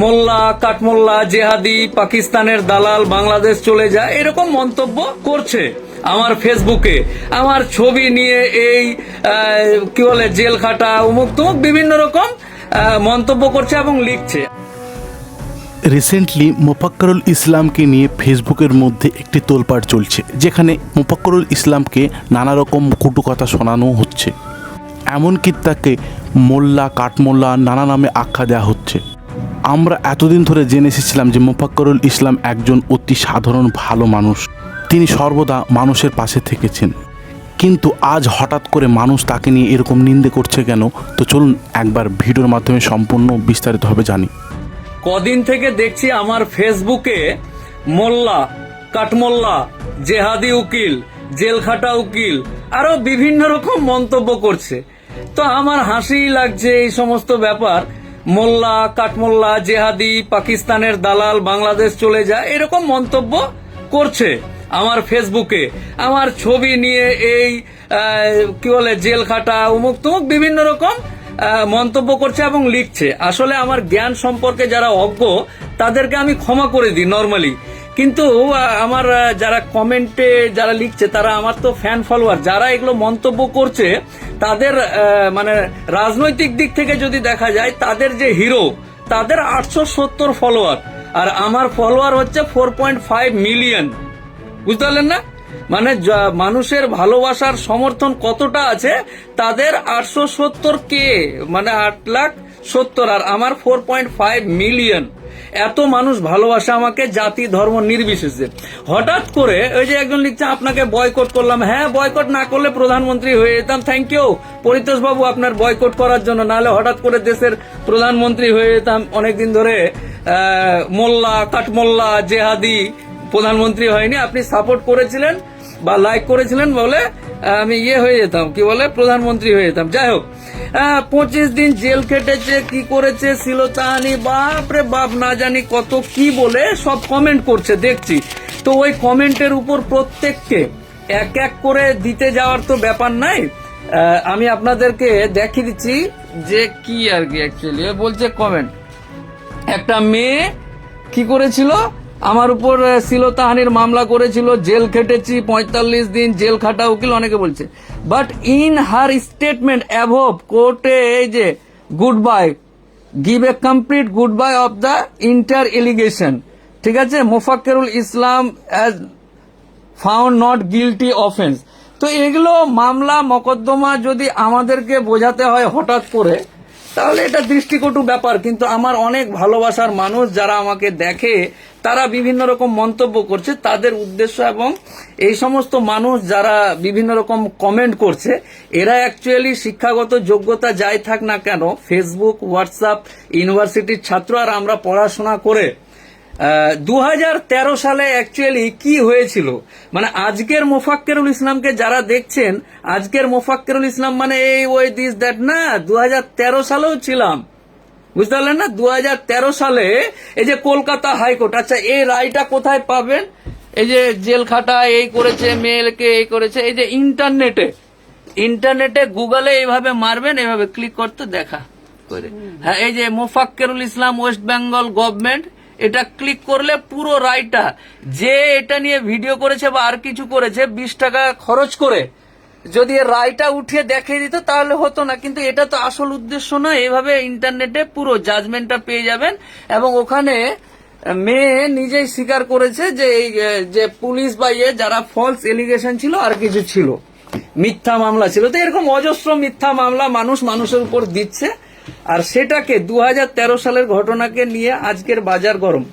মোল্লা, কাঠমোল্লা, জেহাদি, পাকিস্তানের দালাল, বাংলাদেশ চলে যায়, এরকম মন্তব্য করছে আমার ফেসবুকে। আমার ছবি নিয়ে এই কি বলে জেল খাটা উমুক তুমুক বিভিন্ন রকম মন্তব্য করছে এবং লিখছে। রিসেন্টলি মোফাক্করুল ইসলামকে নিয়ে ফেসবুকের মধ্যে একটি তোলপাড় চলছে, যেখানে মোফাক্করুল ইসলামকে নানা রকম কটু কথা শোনানো হচ্ছে। এমনকি তাকে মোল্লা, কাঠমোল্লা নানা নামে আখ্যা দেওয়া হচ্ছে। আমরা এতদিন ধরে জেনে এসেছিলাম যে মোফাক্করুল ইসলাম একজন অতি সাধারণ, ভালো মানুষ। তিনি সর্বদা মানুষের পাশে থেকেছেন। কিন্তু আজ হঠাৎ করে মানুষ তাকে নিয়ে এরকম নিন্দে করছে কেন? তো চলুন একবার ভিডিওর মাধ্যমে সম্পূর্ণ বিস্তারিতভাবে জানি। কদিন থেকে দেখছি আমার ফেসবুকে মোল্লা, কাঠমোল্লা, জেহাদি উকিল, জেলখাটা উকিল, আরও বিভিন্ন রকম মন্তব্য করছে। তো আমার হাসি লাগছে এই সমস্ত ব্যাপার। মোল্লা, কাঠমোল্লা, জেহাদি, পাকিস্তানের দালাল, বাংলাদেশ চলে যায়, এরকম মন্তব্য করছে আমার ফেসবুকে। আমার ছবি নিয়ে এই কি বলে জেল খাটা উমুক তুমুক বিভিন্ন রকম মন্তব্য করছে এবং লিখছে। আসলে আমার জ্ঞান সম্পর্কে যারা অজ্ঞ, তাদেরকে আমি ক্ষমা করে দিই নর্মালি কিন্তু আমার যারা কমেন্টে যারা লিখছে, তারা আমার তো ফ্যান ফলোয়ার যারা এগুলো মন্তব্য করছে, তাদের মানে রাজনৈতিক দিক থেকে যদি দেখা যায়, তাদের যে হিরো তাদের আটশো সত্তর ফলোয়ার আর আমার ফলোয়ার হচ্ছে ফোর পয়েন্ট ফাইভ মিলিয়ন বুঝতে পারলেন না? মানে মানুষের ভালোবাসার সমর্থন কতটা আছে, তাদের আটশো সত্তর কে মানে আট লাখ সত্তর। আর আমার ফোর পয়েন্ট ফাইভ মিলিয়ন এত মানুষ ভালোবাসে আমাকে, জাতি, ধর্ম নির্বিশেষে। হঠাৎ করে ওই যে একজন লিখছে, আপনাকে বয়কট করলাম। হ্যাঁ বয়কট না করলে প্রধানমন্ত্রী হয়ে যেতাম থ্যাংক ইউ পরিতোষ বাবু আপনার বয়কট করার জন্য, নাহলে হঠাৎ করে দেশের প্রধানমন্ত্রী হয়ে যেতাম। অনেকদিন ধরে মোল্লা, কাঠমোল্লা, জেহাদি প্রধানমন্ত্রী হয়নি। আপনি সাপোর্ট করেছিলেন বা লাইক করেছিলেন বলে আমি ইয়ে হয়ে যেতাম, কি বলে? প্রধানমন্ত্রী হয়ে যেতাম। যাই হোক পঁচিশ দিন জেল খেটেছে, কি করেছে, ছিল তাহানি বাপ রে বাপ, না জানি কত কি বলে, সব কমেন্ট করছে, দেখছি। তো ওই কমেন্টের উপর প্রত্যেককে এক এক করে দিতে যাওয়ার তো ব্যাপার নাই। আমি আপনাদেরকে দেখিয়ে দিচ্ছি যে কি আর কি অ্যাকচুয়ালি বলছে কমেন্ট একটা মেয়ে কি করেছিল? আমার উপর আহ, শিলতাহানির মামলা করেছিল জেল খেটেছি পঁয়তাল্লিশ দিন জেল খাটা উকিল অনেকে বলছে। But in her statement above কোর্টে এই যে good bye give a complete good bye of the inter allegation ঠিক আছে? Mofakkerul Islam as found not guilty offence তো এগুলো মামলা মকদ্দমা যদি আমাদেরকে বোঝাতে হয় হঠাৎ করে তাহলে এটা দৃষ্টিকটু ব্যাপার। কিন্তু আমার অনেক ভালোবাসার মানুষ যারা আমাকে দেখে তারা বিভিন্ন রকম মন্তব্য করছে, তাদের উদ্দেশ্য এবং এই সমস্ত মানুষ যারা বিভিন্ন রকম কমেন্ট করছে, এরা অ্যাকচুয়ালি শিক্ষাগত যোগ্যতা যাই থাক না কেন ফেসবুক হোয়াটসঅ্যাপ ইউনিভার্সিটির ছাত্র আর আমরা পড়াশোনা করে দু হাজার তেরো সালে অ্যাকচুয়ালি কি হয়েছিল? মানে আজকের মোফাক্কেরুল ইসলামকে যারা দেখছেন, আজকের মোফাক্কেরুল ইসলাম মানে এই, ওই দিস দ্যাট না দু হাজার তেরো সালেও ছিলাম। বুঝতে পারলেন না? দু সালে এই যে কলকাতা হাইকোর্ট আচ্ছা এই রায়টা কোথায় পাবেন? এই যে জেল খাটা এই করেছে, মেয়েকে এই করেছে, এই যে ইন্টারনেটে ইন্টারনেটে গুগলে এইভাবে মারবেন, এইভাবে ক্লিক করতে দেখা করে। হ্যাঁ এই যে Mofakkerul Islam, West Bengal government, এটা ক্লিক করলে পুরো রায়টা, যে এটা নিয়ে ভিডিও করেছে বা আর কিছু করেছে, বিশ টাকা খরচ করে যদি রায়টা উঠিয়ে দেখিয়ে দিত, তাহলে হতো না। কিন্তু এটা তো আসল উদ্দেশ্য নয়। এভাবে ইন্টারনেটে পুরো জাজমেন্টটা পেয়ে যাবেন। এবং ওখানে মেয়ে নিজেই স্বীকার করেছে যে এই যে পুলিশ বা ইয়ে যারা ফলস এলিগেশন ছিল আর কিছু ছিল। মিথ্যা মামলা ছিল। তো এরকম অজস্র মিথ্যা মামলা মানুষ মানুষের উপর দিচ্ছে। আর সেটাকে দু হাজার তেরো সালের ঘটনাকে নিয়ে আজকের বাজার গরম।